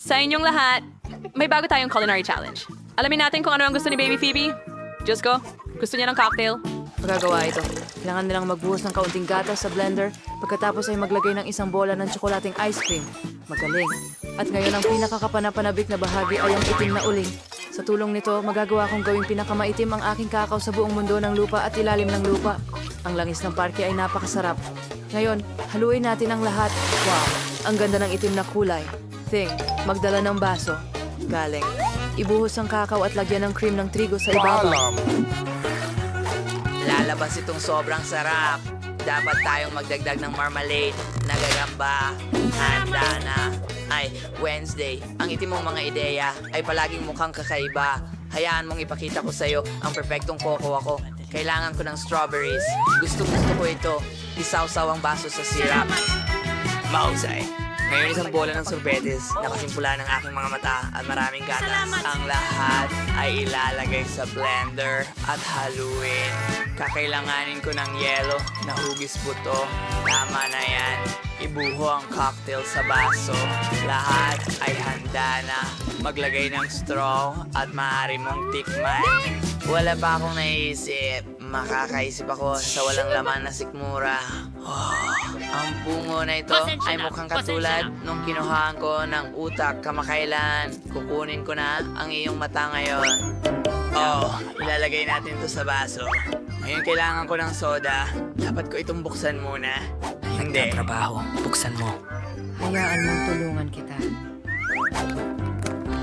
Sa inyong lahat, may bago tayong culinary challenge. Alamin natin kung ano ang gusto ni Baby Phoebe. Diyos ko, gusto niya ng cocktail. Magagawa ito. Kailangan nilang magbuhos ng kaunting gatas sa blender pagkatapos ay maglagay ng isang bola ng tsokolating ice cream. Magaling. At ngayon ang pinakakapanapanabik na bahagi ay ang itim na uling. Sa tulong nito, magagawa kong gawing pinakamaitim ang aking kakao sa buong mundo ng lupa at ilalim ng lupa. Ang langis ng parke ay napakasarap. Ngayon, haluin natin ang lahat. Wow, ang ganda ng itim na kulay. Thing, magdala ng baso. Galing. Ibuhos ang kakao at lagyan ng cream ng trigo sa ibabaw. Lalabas itong sobrang sarap. Dapat tayong magdagdag ng marmalade, nagagamba, handa na. Ay, Wednesday, ang itim mong mga ideya ay palaging mukhang kakaiba. Hayaan mong ipakita ko sa'yo ang perfectong cocoa ako. Kailangan ko ng strawberries. Gusto gusto ko ito. Isawsaw ang baso sa syrup. Mahusay. Ngayon isang bola ng sorbetes, nakasimpula ng aking mga mata at maraming gatas. Ang lahat ay ilalagay sa blender at haluin. Kakailanganin ko ng yelo na hugis buto. Tama na yan. Ibuho ang cocktail sa baso. Lahat ay handa na. Maglagay ng straw at maaari mong tikman. Wala pa akong naisip. Makakaisip ako sa walang laman na sikmura. Oh, ang bungo na ito Pasensya ay mukhang katulad nung kinuhaan ko ng utak kamakailan. Kukunin ko na ang iyong mata ngayon. Oh, ilalagay natin to sa baso. Ngayon kailangan ko ng soda. Dapat ko itong buksan muna. Hindi. Trabaho, buksan mo. Hayaan mong tulungan kita.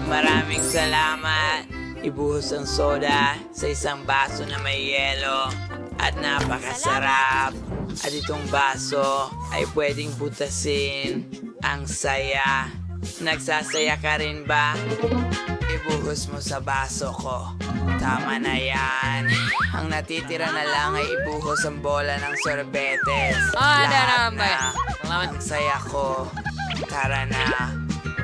Maraming salamat. Ibuhos ang soda sa isang baso na may yelo at napakasarap. At itong baso ay pwedeng butasin. Ang saya. Nagsasaya ka rin ba? Ibuhos mo sa baso ko. Tama na yan. Ang natitira na lang ay ibuhos ang bola ng sorbetes. Ah, Lahat naramay. na. Ang saya ko. Tara na.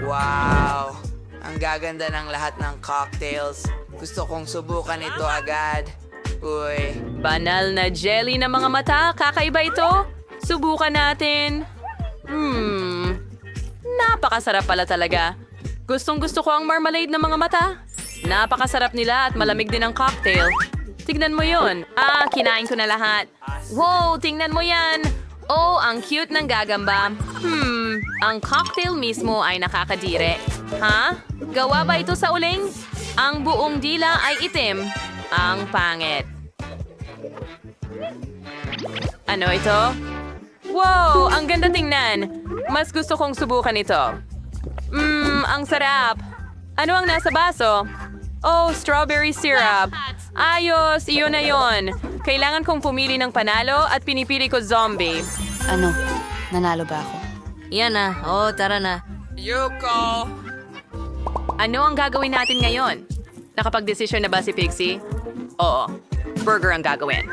Wow! Ang gaganda ng lahat ng cocktails. Gusto kong subukan ito agad. Uy, Banal na jelly ng mga mata. Kakaiba ito. Subukan natin. Hmm. Napakasarap pala talaga. Gustong gusto ko ang marmalade ng mga mata. Napakasarap nila at malamig din ang cocktail. Tignan mo yon. Ah, kinain ko na lahat. Wow, tingnan mo yan. Oh, ang cute ng gagamba. Hmm, ang cocktail mismo ay nakakadire. Ha? Gawa ba ito sa uling? Ang buong dila ay itim. Ang pangit. Ano ito? Wow, ang ganda tingnan. Mas gusto kong subukan ito. Mmm, ang sarap. Ano ang nasa baso? Oh, strawberry syrup. Ayos, iyon na yon. Kailangan kong pumili ng panalo at pinipili ko zombie. Ano? Nanalo ba ako? Yan na. Oo, tara na. Yuko! Ano ang gagawin natin ngayon? Nakapag-desisyon na ba si Pixie? Oo, burger ang gagawin.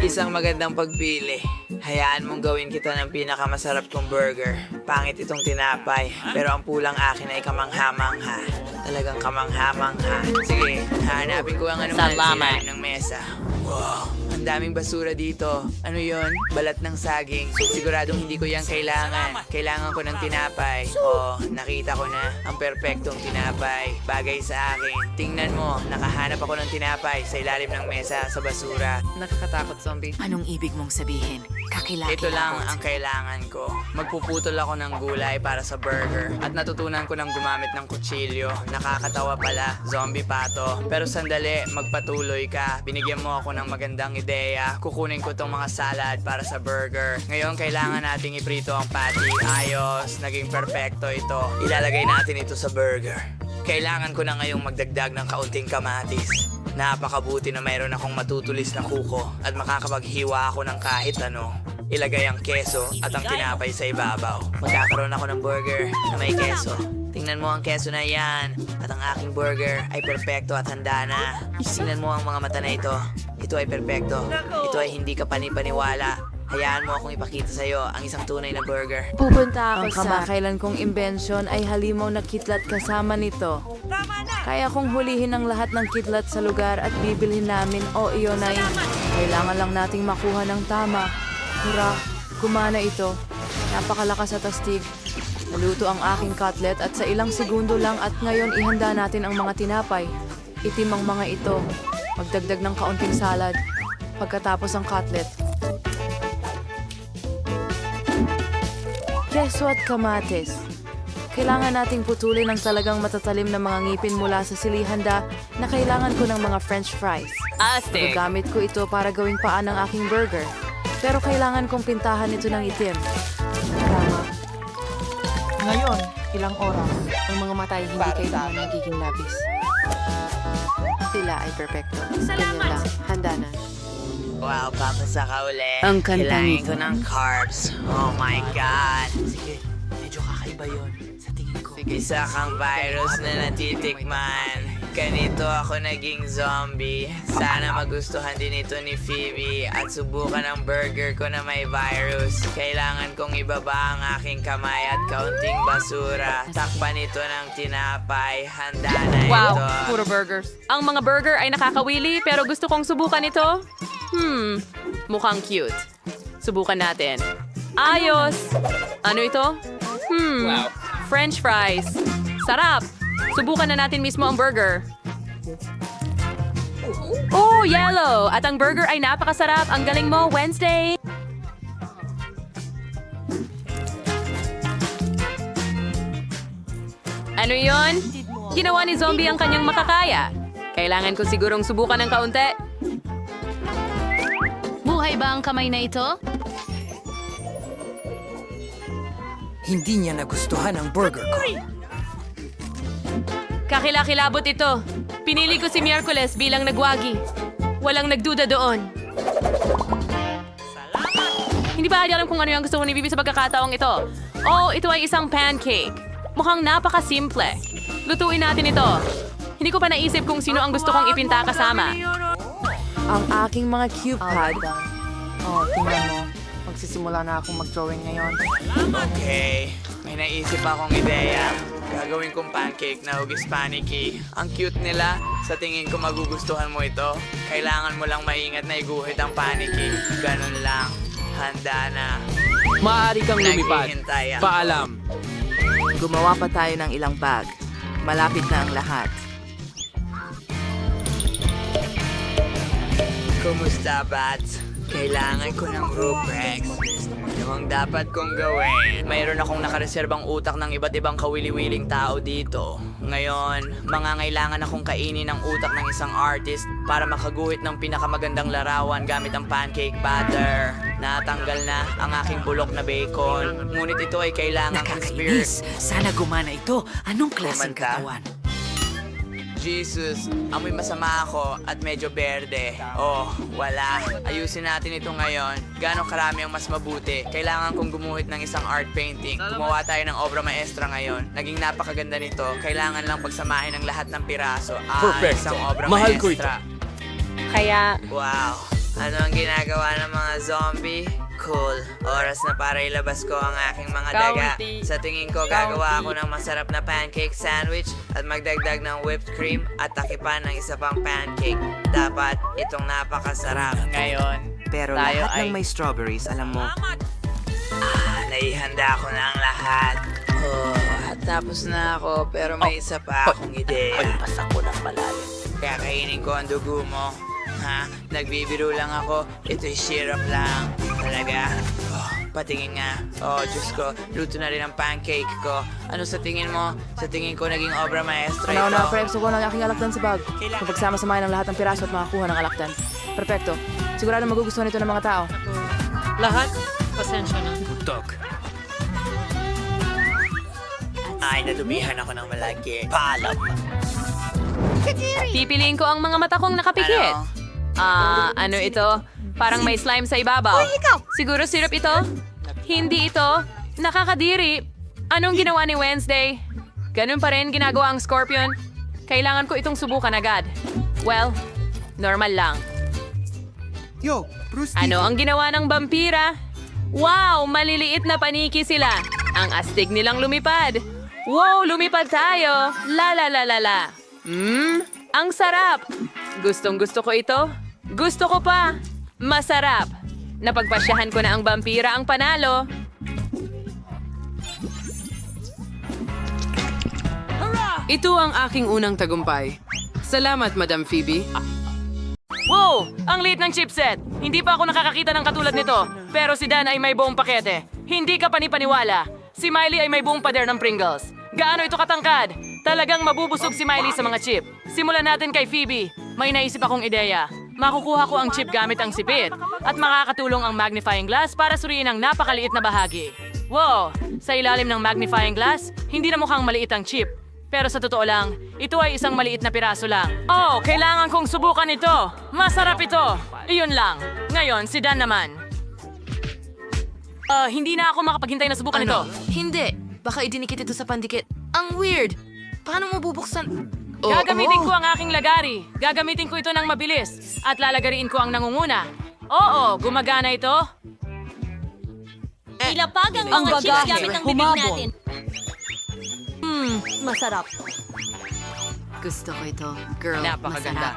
Isang magandang pagpili. Hayaan mong gawin kita ng pinakamasarap kong burger. Pangit itong tinapay, pero ang pulang akin ay kamangha-mangha. Talagang kamangha-mangha. Sige, hahanapin ko ang anuman Salamat. sa ng mesa. Wow, ang daming basura dito. Ano yon? Balat ng saging. Siguradong hindi ko yan kailangan. Kailangan ko ng tinapay. Oh, nakita ko na ang perpektong tinapay. Bagay sa akin. Tingnan mo, nakahanap ako ng tinapay sa ilalim ng mesa sa basura. Nakakatakot, zombie. Anong ibig mong sabihin? Kakilaki Ito lang ang kailangan ko. Magpuputol ako ng gulay para sa burger. At natutunan ko ng gumamit ng kutsilyo. Nakakatawa pala, zombie pato. Pero sandali, magpatuloy ka. Binigyan mo ako ng magandang ideya. Kukunin ko tong mga salad para sa burger. Ngayon, kailangan nating iprito ang patty. Ayos, naging perfecto ito. Ilalagay natin ito sa burger. Kailangan ko na ngayong magdagdag ng kaunting kamatis. Napakabuti na mayroon akong matutulis na kuko at makakapaghiwa ako ng kahit ano. Ilagay ang keso at ang tinapay sa ibabaw. Magkakaroon ako ng burger na may keso. Tingnan mo ang keso na yan. At ang aking burger ay perpekto at handa na. Tingnan mo ang mga mata na ito. Ito ay perpekto. Ito ay hindi ka panipaniwala. Hayaan mo akong ipakita sa'yo ang isang tunay na burger. Pupunta ako Ang kamakailan kong imbensyon ay halimaw na kitlat kasama nito. Kaya kong hulihin ang lahat ng kitlat sa lugar at bibilhin namin o iyon ay kailangan lang nating makuha ng tama. Hura, kumana ito. Napakalakas at astig. Naluto ang aking cutlet at sa ilang segundo lang at ngayon ihanda natin ang mga tinapay. Itim ang mga ito. Magdagdag ng kaunting salad. Pagkatapos ang cutlet. Keso at kamates. Kailangan nating putulin ang talagang matatalim na mga ngipin mula sa silihanda na kailangan ko ng mga french fries. Astig. Gagamit ko ito para gawing paan ng aking burger. Pero kailangan kong pintahan ito ng itim. Tama. Ngayon, ilang oras, ang mga mata ay hindi kailangan nagiging labis. Sila ay perpekto. Ganyan lang. Handa na. Wow, papasa ka uli. Ang kanta Kailangan ko ng carbs. Oh my God. Sige, medyo kakaiba yun. Sa tingin ko. Isa kang virus na natitikman. Ganito ako naging zombie. Sana magustuhan din ito ni Phoebe at subukan ang burger ko na may virus. Kailangan kong ibaba ang aking kamay at kaunting basura. Takpan ito ng tinapay. Handa na Wow, ito. puro burgers. Ang mga burger ay nakakawili pero gusto kong subukan ito. Hmm, mukhang cute. Subukan natin. Ayos! Ano ito? Hmm, french fries. Sarap! Subukan na natin mismo ang burger. Oh, yellow! At ang burger ay napakasarap. Ang galing mo, Wednesday! Ano yon? Ginawa ni Zombie ang kanyang makakaya. Kailangan ko sigurong subukan ng kaunti. Buhay ba ang kamay na ito? Hindi niya nagustuhan ang burger ko. Kakilakilabot ito. Pinili ko si Miyerkules bilang nagwagi. Walang nagduda doon. Hindi ba alam kung ano yung gusto ko ni Bibi sa pagkakataong ito? Oh, ito ay isang pancake. Mukhang napakasimple. Lutuin natin ito. Hindi ko pa naisip kung sino ang gusto kong ipinta kasama. Ang aking mga cube pad. Oh, tingnan mo. Magsisimula na akong mag-drawing ngayon. Okay, may naisip akong ideya. Gagawin kong pancake na hugis panicky. Ang cute nila. Sa tingin ko magugustuhan mo ito. Kailangan mo lang maingat na iguhit ang panicky. Ganun lang. Handa na. Maaari kang lumipad. Naghihintay ako. Paalam. Gumawa pa tayo ng ilang bag. Malapit na ang lahat. Kumusta, Bats? Kailangan ko ng ruprex. Dapat kong gawin? Mayroon akong nakareserbang utak ng iba't ibang kawili-wiling tao dito. Ngayon, mangangailangan akong kainin ang utak ng isang artist para makaguhit ng pinakamagandang larawan gamit ang pancake batter. Natanggal na ang aking bulok na bacon. Ngunit ito ay kailangan. Nakakainis. Sana gumana ito. Anong klaseng Gumanda? katawan? Jesus, amoy masama ako at medyo berde. Oh, wala. Ayusin natin ito ngayon. Gano'ng karami ang mas mabuti. Kailangan kong gumuhit ng isang art painting. Gumawa tayo ng obra maestra ngayon. Naging napakaganda nito. Kailangan lang pagsamahin ang lahat ng piraso. Ah, Perfecto. isang obra Mahal ko ito. maestra. Kaya, Wow. Ano ang ginagawa ng mga zombie? Cool. Oras na para ilabas ko ang aking mga daga. Sa tingin ko, gagawa ako ng masarap na pancake sandwich at magdagdag ng whipped cream at takipan ng isa pang pancake. Dapat itong napakasarap. Ngayon, Pero Tayo lahat ay- ng may strawberries, alam mo, ah, naihanda ko na ang lahat. Oh, tapos na ako pero may isa pa akong ideya. Pasa ko ng malalim. Kakainin ko ang dugo mo. Ha? Nagbibiro lang ako. Ito'y syrup lang. Talaga? Oh, patingin nga. Oh, Diyos ko. Luto na rin ang pancake ko. Ano sa tingin mo? Sa tingin ko naging obra maestra Ano na, ito. pre, suko ng aking alakdan sa bag. Mapagsama-samahin ang lahat ng piraso at makakuha ng alakdan. Perfecto. Sigurado magugustuhan ito ng mga tao. Lahat? Pasensya na. Putok. Ay, nadumihan ako ng malaki. Paalam. pipiliin ko ang mga mata kong nakapikit. Ano? Ah, ano ito? Parang may slime sa ibabaw. Siguro syrup ito? Hindi ito. Nakakadiri. Anong ginawa ni Wednesday? Ganun pa rin ginagawa ang Scorpion. Kailangan ko itong subukan agad. Well, normal lang. Yo, Bruce Ano ang ginawa ng vampira? Wow, maliliit na paniki sila. Ang astig nilang lumipad. Wow, lumipad tayo. La la la la la. Mmm, ang sarap. Gustong gusto ko ito. Gusto ko pa. Masarap. Napagpasyahan ko na ang vampira ang panalo. Ito ang aking unang tagumpay. Salamat, Madam Phoebe. Wow! Ang liit ng chipset! Hindi pa ako nakakakita ng katulad nito. Pero si Dan ay may buong pakete. Hindi ka panipaniwala. Si Miley ay may buong pader ng Pringles. Gaano ito katangkad? Talagang mabubusog si Miley sa mga chip. Simulan natin kay Phoebe. May naisip akong ideya. Makukuha ko ang chip gamit ang sipit at makakatulong ang magnifying glass para suriin ang napakaliit na bahagi. Wow! Sa ilalim ng magnifying glass, hindi na mukhang maliit ang chip. Pero sa totoo lang, ito ay isang maliit na piraso lang. Oh, kailangan kong subukan ito. Masarap ito. Iyon lang. Ngayon, si Dan naman. Ah, hindi na ako makapaghintay na subukan ito. Hindi. Baka idinikit ito sa pandikit. Ang weird. Paano mo bubuksan? Oh, Gagamitin oh. ko ang aking lagari. Gagamitin ko ito ng mabilis. At lalagariin ko ang nangunguna. Oo, gumagana ito. Ilapag ang Ang mga chips bagahe, gamit ang bibig humabol. natin. Hmm, masarap. Gusto ko ito. Girl, Napakaganda.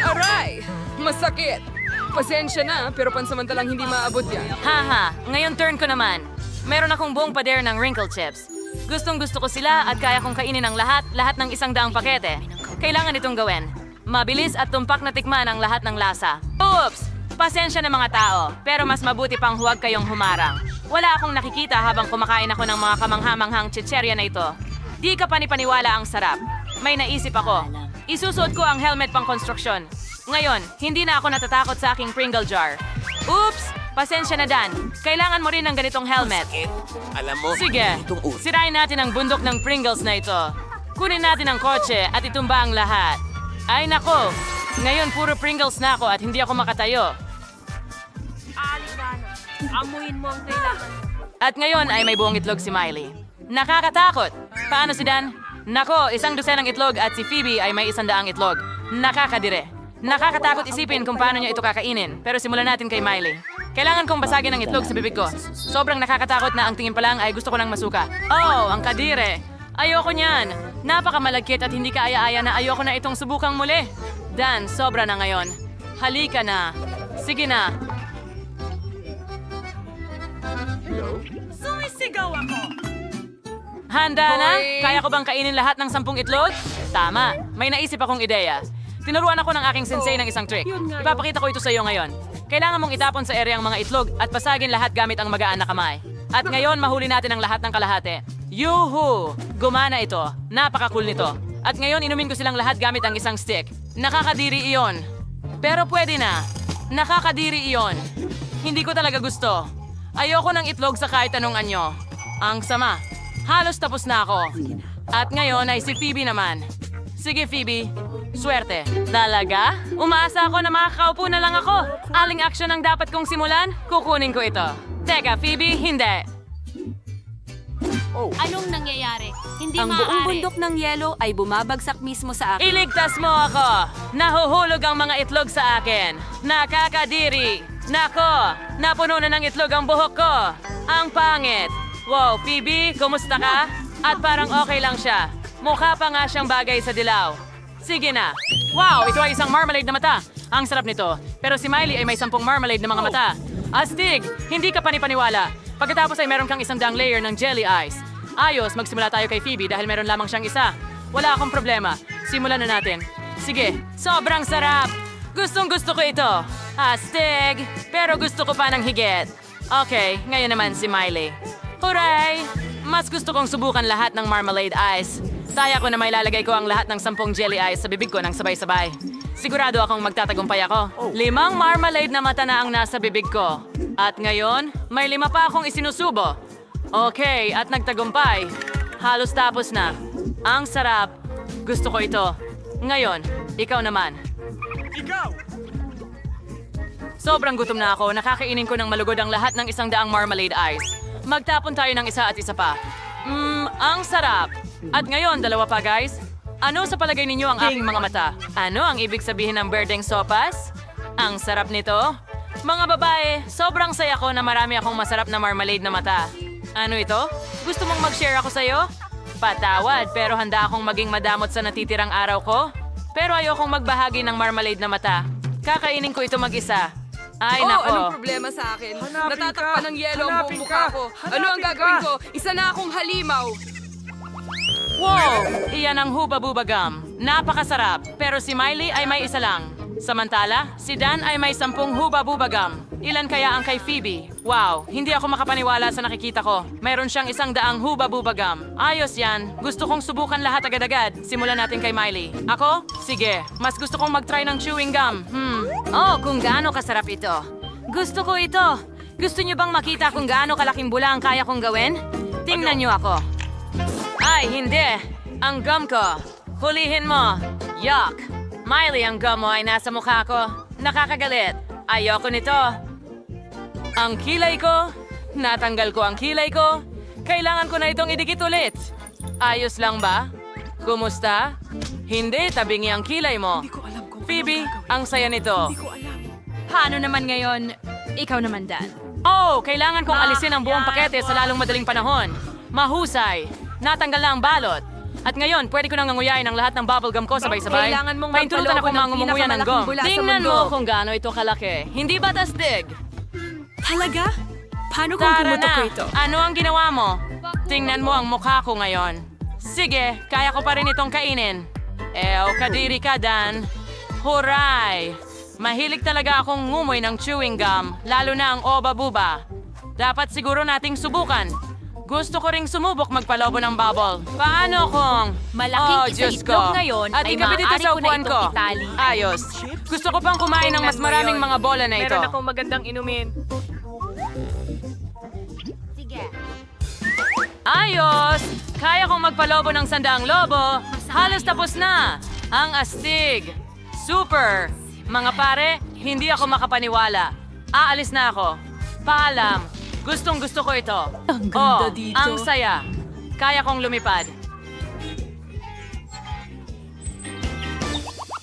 Aray! Masakit! Pasensya na, pero pansamantalang hindi maabot yan. Haha, ngayon turn ko naman. Meron akong buong pader ng wrinkle chips. Gustong gusto ko sila at kaya kong kainin ang lahat, lahat ng isang daang pakete. Kailangan itong gawin. Mabilis at tumpak na tikman ang lahat ng lasa. Oops! Pasensya na mga tao, pero mas mabuti pang huwag kayong humarang. Wala akong nakikita habang kumakain ako ng mga kamanghamanghang chicherya na ito. Di ka panipaniwala ang sarap. May naisip ako. Isusuot ko ang helmet pang konstruksyon. Ngayon, hindi na ako natatakot sa aking Pringle jar. Oops! Pasensya na Dan. Kailangan mo rin ng ganitong helmet. Alam mo, Sige, itong sirain natin ang bundok ng Pringles na ito. Kunin natin ang kotse at itumba ang lahat. Ay nako, ngayon puro Pringles na ako at hindi ako makatayo. At ngayon ay may buong itlog si Miley. Nakakatakot! Paano si Dan? Nako, isang dosenang itlog at si Phoebe ay may isang daang itlog. Nakakadire. Nakakatakot isipin kung paano niya ito kakainin. Pero simulan natin kay Miley. Kailangan kong basagin ang itlog sa bibig ko. Sobrang nakakatakot na ang tingin pa lang ay gusto ko ng masuka. Oh, ang kadire! Ayoko niyan. Napakamalagkit at hindi kaaya-aya na ayoko na itong subukang muli. Dan, sobra na ngayon. Halika na. Sige na. Handa na? Kaya ko bang kainin lahat ng sampung itlog? Tama. May naisip akong ideya. Tinuruan ako ng aking sensei ng isang trick. Ipapakita ko ito sa iyo ngayon. Kailangan mong itapon sa area ang mga itlog at pasagin lahat gamit ang magaan na kamay. At ngayon, mahuli natin ang lahat ng kalahati. Yuhu! Gumana ito. Napaka-cool nito. At ngayon, inumin ko silang lahat gamit ang isang stick. Nakakadiri iyon. Pero pwede na. Nakakadiri iyon. Hindi ko talaga gusto. Ayoko ng itlog sa kahit anong anyo. Ang sama. Halos tapos na ako. At ngayon ay si Phoebe naman. Sige Phoebe, swerte. Talaga? Umaasa ako na makakaupo na lang ako. Aling aksyon ang dapat kong simulan? Kukunin ko ito. Teka, Phoebe, hindi. Anong nangyayari? Hindi Ang maaari. buong bundok ng yelo ay bumabagsak mismo sa akin. Iligtas mo ako! Nahuhulog ang mga itlog sa akin. Nakakadiri! Nako! Napuno na ng itlog ang buhok ko. Ang pangit! Wow, Phoebe, kumusta ka? At parang okay lang siya. Mukha pa nga siyang bagay sa dilaw. Sige na. Wow, ito ay isang marmalade na mata. Ang sarap nito. Pero si Miley ay may sampung marmalade na mga mata. Astig! Hindi ka panipaniwala. Pagkatapos ay meron kang isang daang layer ng jelly ice. Ayos, magsimula tayo kay Phoebe dahil meron lamang siyang isa. Wala akong problema. Simulan na natin. Sige, sobrang sarap! Gustong gusto ko ito. Astig! Pero gusto ko pa ng higit. Okay, ngayon naman si Miley. Hooray! Mas gusto kong subukan lahat ng marmalade ice. Taya ko na may lalagay ko ang lahat ng sampung jelly ice sa bibig ko ng sabay-sabay. Sigurado akong magtatagumpay ako. Limang marmalade na mata na ang nasa bibig ko. At ngayon, may lima pa akong isinusubo. Okay, at nagtagumpay. Halos tapos na. Ang sarap. Gusto ko ito. Ngayon, ikaw naman. Sobrang gutom na ako. Nakakainin ko ng malugod ang lahat ng isang daang marmalade ice. Magtapon tayo ng isa at isa pa. Mmm, ang sarap. At ngayon, dalawa pa guys. Ano sa palagay ninyo ang aking mga mata? Ano ang ibig sabihin ng berdeng sopas? Ang sarap nito. Mga babae, sobrang saya ko na marami akong masarap na marmalade na mata. Ano ito? Gusto mong mag-share ako sa'yo? Patawad, pero handa akong maging madamot sa natitirang araw ko. Pero ayokong magbahagi ng marmalade na mata. Kakainin ko ito mag-isa. Ay, oh, nako. anong problema sa akin? Natatakpan ng yelo ang buong mukha ko. Ano ang gagawin ko? Isa na akong halimaw. Wow! Iyan ang Huba Buba Gum. Napakasarap. Pero si Miley ay may isa lang. Samantala, si Dan ay may sampung Huba Buba Gum. Ilan kaya ang kay Phoebe? Wow, hindi ako makapaniwala sa nakikita ko. Meron siyang isang daang Huba Buba Gum. Ayos yan. Gusto kong subukan lahat agad-agad. Simulan natin kay Miley. Ako? Sige. Mas gusto kong mag-try ng chewing gum. Hmm. Oh, kung gaano kasarap ito. Gusto ko ito. Gusto niyo bang makita kung gaano kalaking bula ang kaya kong gawin? Tingnan niyo ako. Ay, hindi. Ang gum ko. Hulihin mo. Yuck. Miley, ang gum mo ay nasa mukha ko. Nakakagalit. Ayoko nito. Ang kilay ko. Natanggal ko ang kilay ko. Kailangan ko na itong idikit ulit. Ayos lang ba? Kumusta? Hindi, tabingi ang kilay mo. Phoebe, ang saya nito. Paano naman ngayon? Ikaw naman, Dan. Oh, kailangan kong alisin ang buong pakete sa lalong madaling panahon. Mahusay. Natanggal na ang balot. At ngayon, pwede ko nang nganguyain ang lahat ng bubblegum ko sabay-sabay. Kailangan mong Paintulutan ako ng mga ngumunguya ng gum. bula sa Tingnan mundo. mo kung gaano ito kalaki. Hindi ba tasdig? Talaga? Paano Tara na! Ano ang ginawa mo? Tingnan mo ang mukha ko ngayon. Sige, kaya ko pa rin itong kainin. Ew, kadiri ka, Dan. Huray! Mahilig talaga akong ngumoy ng chewing gum, lalo na ang oba-buba. Dapat siguro nating subukan. Gusto ko ring sumubok magpalobo ng bubble. Paano kung... Malaking oh, Diyos ko. ngayon At ay ikabit ito maaari sa ko na upuan itong ko. itali. Ayos. Gusto ko pang kumain ng mas maraming mga bola na ito. Meron akong magandang inumin. Ayos! Kaya kong magpalobo ng sandaang lobo. Halos tapos na. Ang astig. Super. Mga pare, hindi ako makapaniwala. Aalis na ako. Paalam. Gustong gusto ko ito. Ang ganda oh, dito. Ang saya. Kaya kong lumipad.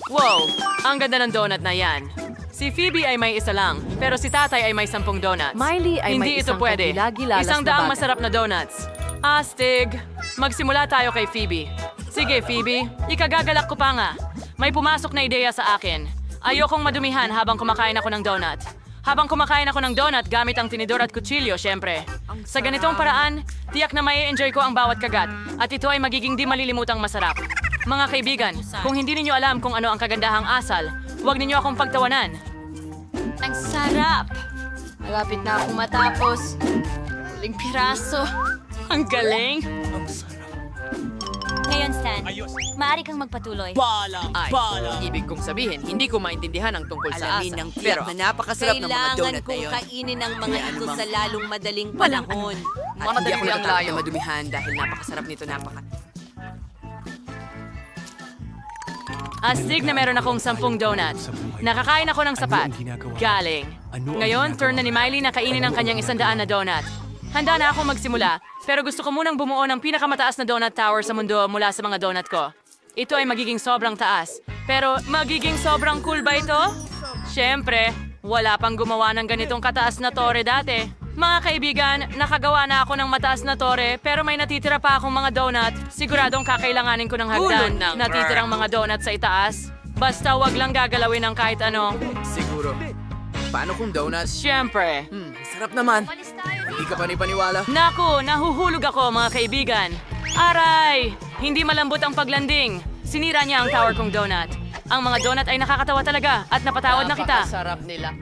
Wow! Ang ganda ng donut na yan. Si Phoebe ay may isa lang, pero si tatay ay may sampung donuts. Miley ay Hindi may ito isang pwede. Isang na daang bagay. masarap na donuts. Astig! Magsimula tayo kay Phoebe. Sige, Phoebe. Ikagagalak ko pa nga. May pumasok na ideya sa akin. Ayokong madumihan habang kumakain ako ng donut. Habang kumakain ako ng donut gamit ang tinidor at kutsilyo, syempre. Sa ganitong paraan, tiyak na may enjoy ko ang bawat kagat at ito ay magiging di malilimutang masarap. Mga kaibigan, kung hindi ninyo alam kung ano ang kagandahang asal, huwag ninyo akong pagtawanan. Ang sarap! Malapit na akong matapos. Huling piraso. Ang galing! Ngayon, Stan, maaari kang magpatuloy. Ay, ibig kong sabihin, hindi ko maintindihan ang tungkol sa Alamin asa. ng Pero, tiyak na napakasarap ng mga Kailangan donut na kong yun. kainin ang mga ito sa lalong madaling panahon. at hindi ako natatakot na madumihan dahil napakasarap nito, napaka... Astig na meron akong sampung donuts. Nakakain ako ng sapat. Galing. Ngayon, turn na ni Miley na kainin ang kanyang isandaan na donut. Handa na akong magsimula, pero gusto ko munang bumuo ng pinakamataas na donut tower sa mundo mula sa mga donut ko. Ito ay magiging sobrang taas. Pero magiging sobrang cool ba ito? Siyempre, wala pang gumawa ng ganitong kataas na tore dati. Mga kaibigan, nakagawa na ako ng mataas na tore pero may natitira pa akong mga donut. Siguradong kakailanganin ko ng hagdan. Ng Natitirang mga donut sa itaas. Basta wag lang gagalawin ng kahit ano. Siguro. Paano kung donuts? Siyempre. Hmm, sarap naman. Hindi ka pa ni paniwala. Naku, nahuhulog ako mga kaibigan. Aray! Hindi malambot ang paglanding. Sinira niya ang tower kong donut. Ang mga donut ay nakakatawa talaga at napatawad na kita. Napakasarap nila.